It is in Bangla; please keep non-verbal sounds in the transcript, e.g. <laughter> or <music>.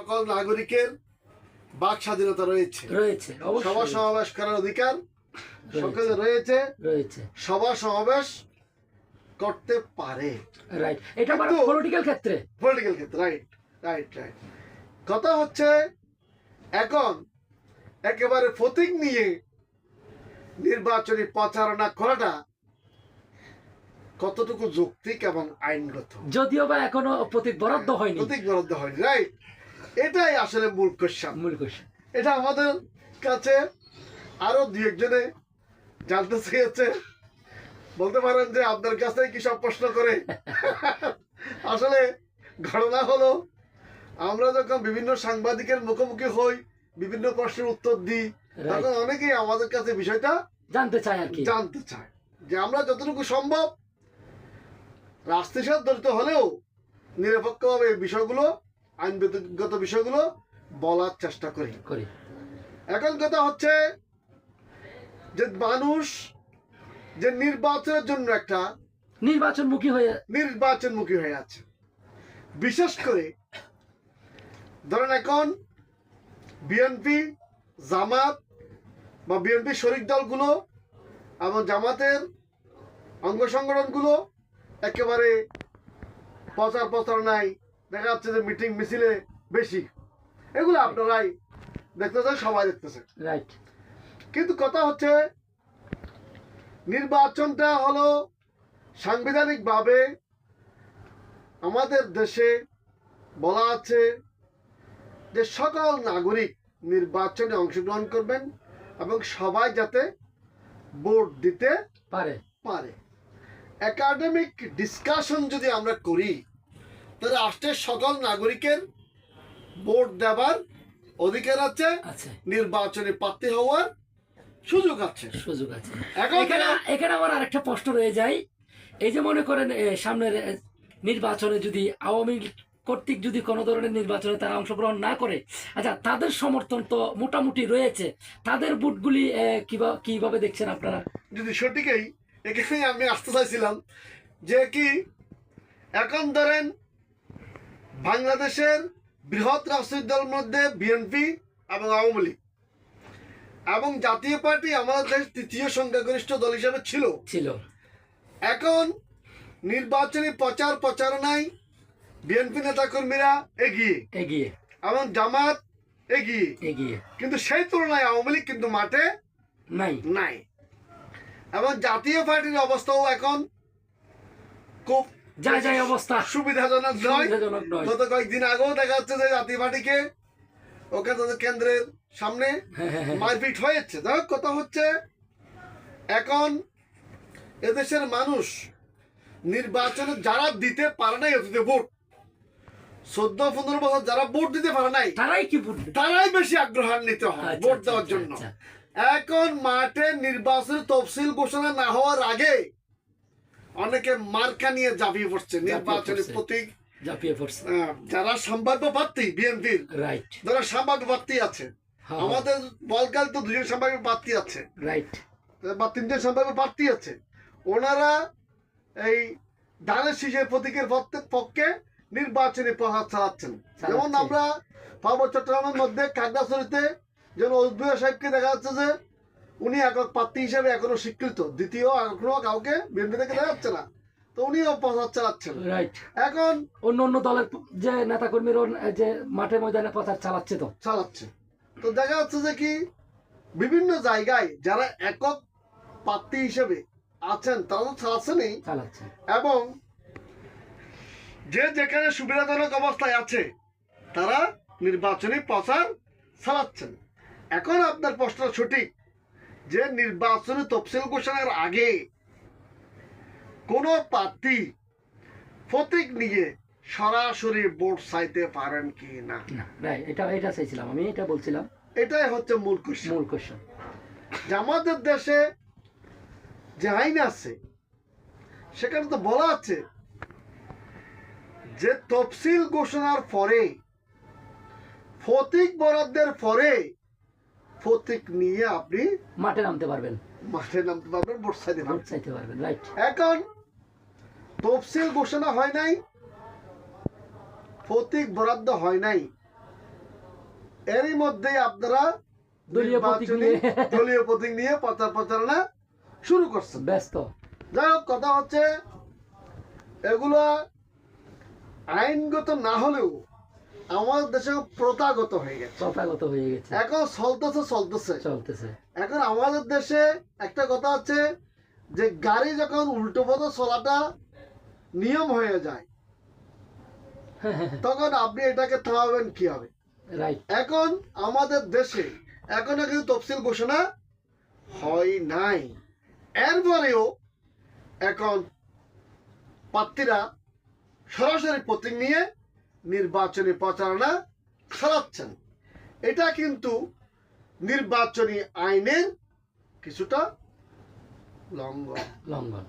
সকল নাগরিকের বাক স্বাধীনতা রয়েছে। রয়েছে সভা সমাবেশ করার অধিকার রয়েছে। রয়েছে। রয়েছে। সভা সমাবেশ করতে পারে। রাইট এটা কিন্তু- পলিটিক্যাল ক্ষেত্রে। পলিটিক্যাল ক্ষেত্রে রাইট রাইট রাইট কথা হচ্ছে এখন একেবারে ফতিক নিয়ে নির্বাচনী প্রচারণা করাটা কতটুকু যৌক্তিক এবং আইনগত? যদিও বা এখনও প্রতীক বরাদ্দ হয়নি। প্রতীক বরাদ্দ হয়নি রাইট এটাই আসলে মূল কোশ্চান মূল কোশ্চেন এটা আমাদের কাছে আরও দু একজনে জানতে চেয়েছে। বলতে পারেন যে আপনার কাছে কি সব প্রশ্ন করে? আসলে ঘটনা হলো আমরা যখন বিভিন্ন সাংবাদিকের মুখোমুখি হই বিভিন্ন প্রশ্নের উত্তর দিই তখন অনেকেই আমাদের কাছে বিষয়টা জানতে চাই আর কি। জানতে চায় যে আমরা যতটুকু সম্ভব রাষ্ট্রের সাথে জড়িত হলেও নিরপেক্ষভাবে এই বিষয়গুলো আইনগত বিষয়গুলো বলার চেষ্টা করি। করি। এখন কথা হচ্ছে যে মানুষ যে নির্বাচনের জন্য একটা নির্বাচনমুখী হয়ে নির্বাচনমুখী হয়ে আছে। বিশেষ করে ধরেন এখন বিএনপি জামাত বা বিএনপি শরিক দলগুলো এবং জামাতের অঙ্গ সংগঠনগুলো একেবারে প্রচার প্রচারণায় দেখা যাচ্ছে যে মিটিং মিছিলে বেশি। এগুলো আপনারাই দেখতেছেন সবাই দেখতেছে রাইট কিন্তু কথা হচ্ছে নির্বাচনটা হলো সাংবিধানিকভাবে আমাদের দেশে বলা আছে যে সকল নাগরিক নির্বাচনে অংশগ্রহণ করবেন এবং সবাই যাতে ভোট দিতে পারে। পারে। একাডেমিক ডিসকাশন যদি আমরা করি তাহলে রাষ্ট্রের সকল নাগরিকের ভোট দেবার অধিকার আছে নির্বাচনে প্রার্থী হওয়ার সুযোগ আছে। সুযোগ আছে। এখন এখানে এখানে আমার আরেকটা প্রশ্ন রয়ে যায়। এই যে মনে করেন সামনের নির্বাচনে যদি আওয়ামী কর্তৃক যদি কোনো ধরনের নির্বাচনে তারা অংশগ্রহণ না করে আচ্ছা তাদের সমর্থন তো মোটামুটি রয়েছে। তাদের বুটগুলি কীভাবে দেখছেন আপনারা? যদি সঠিকই এখানে আমি আসতে চাইছিলাম যে কি এখন ধরেন বাংলাদেশের বৃহৎ রাজনৈতিক দল মধ্যে বিএনপি এবং আওয়ামী লীগ। এবং জাতীয় পার্টি আমাদের দেশ তৃতীয় সংখ্যাগরিষ্ঠ দল হিসেবে ছিল। ছিল। এখন নির্বাচনী প্রচার প্রচারণায় বিএনপি নেতাকর্মীরা এগিয়ে। এগিয়ে। এবং জামাত এগিয়ে। এগিয়ে। কিন্তু সেই তুলনায় আওয়ামী লীগ কিন্তু মাঠে নাই। নাই। এবং জাতীয় পার্টির অবস্থাও এখন খুব যায় অবস্থা। সুবিধাজনক নয়। গত কয়েকদিন আগেও দেখা যাচ্ছে যে জাতীয় পার্টিকে ওকে তাদের কেন্দ্রের সামনে হ্যাঁ, হ্যাঁ, হ্যাঁ। মারপিট হয়েছে। কথা হচ্ছে এখন এদেশের মানুষ নির্বাচনে যারা দিতে পারে নাই অতীতে ভোট চোদ্দ পনেরো বছর যারা ভোট দিতে পারে নাই তারাই কি ভোট তারাই বেশি আগ্রহান্বিত হয় আচ্ছা, ভোট আচ্ছা, দেওয়ার আচ্ছা, জন্য। এখন মাঠে নির্বাচনের তফসিল ঘোষণা না হওয়ার আগে অনেকে মার্কা নিয়ে ঝাঁপিয়ে পড়ছে নির্বাচনী প্রতীক। ঝাঁপিয়ে পড়ছে। যারা সম্ভাব্য প্রার্থী বিএনপির রাইট যারা সম্ভাব্য প্রার্থী আছে হ্যাঁ। আমাদের বলকাল তো দুজন সম্ভাব্য প্রার্থী আছে। রাইট বা তিনজন সম্ভাব্য প্রার্থী আছে। ওনারা এই ধানের শীষের প্রতীকের পক্ষে- পক্ষে নির্বাচনী প্রহার চালাচ্ছেন। যেমন আমরা পাবো চট্টগ্রামের মধ্যে খাগড়াছড়িতে যেমন উদ্ভিদ সাহেবকে দেখা যাচ্ছে যে উনি একক প্রার্থী হিসেবে এখনও স্বীকৃত। দ্বিতীয় এখনও কাউকে বিএনপি থেকে দেখা যাচ্ছে না। তো উনিও প্রচার চালাচ্ছেন। রাইট এখন অন্য অন্য দলের যে নেতাকর্মীরা যে মাঠে ময়দানে প্রচার চালাচ্ছে তো। চালাচ্ছে। তো দেখা যাচ্ছে যে কি বিভিন্ন জায়গায় যারা একক প্রার্থী হিসেবে আছেন তারা তো চালাচ্ছেনই। চালাচ্ছে। এবং যে যেখানে সুবিধাজনক অবস্থায় আছে তারা নির্বাচনী প্রচার চালাচ্ছেন। এখন আপনার প্রশ্ন সঠিক। যে নির্বাচনী তফসিল ঘোষণার আগে কোন প্রার্থী প্রতীক নিয়ে সরাসরি ভোট চাইতে পারেন কি না? এটা এটা চাইছিলাম আমি এটা বলছিলাম। এটাই হচ্ছে মূল কোশ্চেন মূল কোশ্চেন যে আমাদের দেশে যে আইন আছে সেখানে তো বলা আছে যে তফসিল ঘোষণার পরে ফতিক বরাদ্দের পরে ফতিক নিয়ে আপনি মাঠে নামতে পারবেন। মাঠে নামতে পারবেন ভোট চাইতে ভোট পারবেন চাইতে পারবেন রাইট এখন তফসিল ঘোষণা হয় নাই ফতিক বরাদ্দ হয় নাই। এরই মধ্যেই আপনারা দলীয় প্রতীক নিয়ে। <laughs> দলীয় প্রতীক নিয়ে প্রচার প্রচারণা শুরু করছেন। ব্যস্ত। যাই হোক কথা হচ্ছে এগুলো আইনগত না হলেও আমার দেশে প্রথাগত হয়ে গেছে। প্রথাগত হয়ে গেছে। এখন চলতেছে চলতেছে। চলতেছে। এখন আমাদের দেশে একটা কথা আছে যে গাড়ি যখন উল্টো পথে চলাটা নিয়ম হয়ে যায় তখন আপনি এটাকে থামাবেন কি হবে রাইট এখন আমাদের দেশে এখনও কিন্তু তফসিল ঘোষণা হয় নাই। এরপরেও এখন প্রার্থীরা সরাসরি প্রতীক নিয়ে নির্বাচনী প্রচারণা চালাচ্ছেন। এটা কিন্তু নির্বাচনী আইনের কিছুটা লঙ্ঘন। লঙ্ঘন।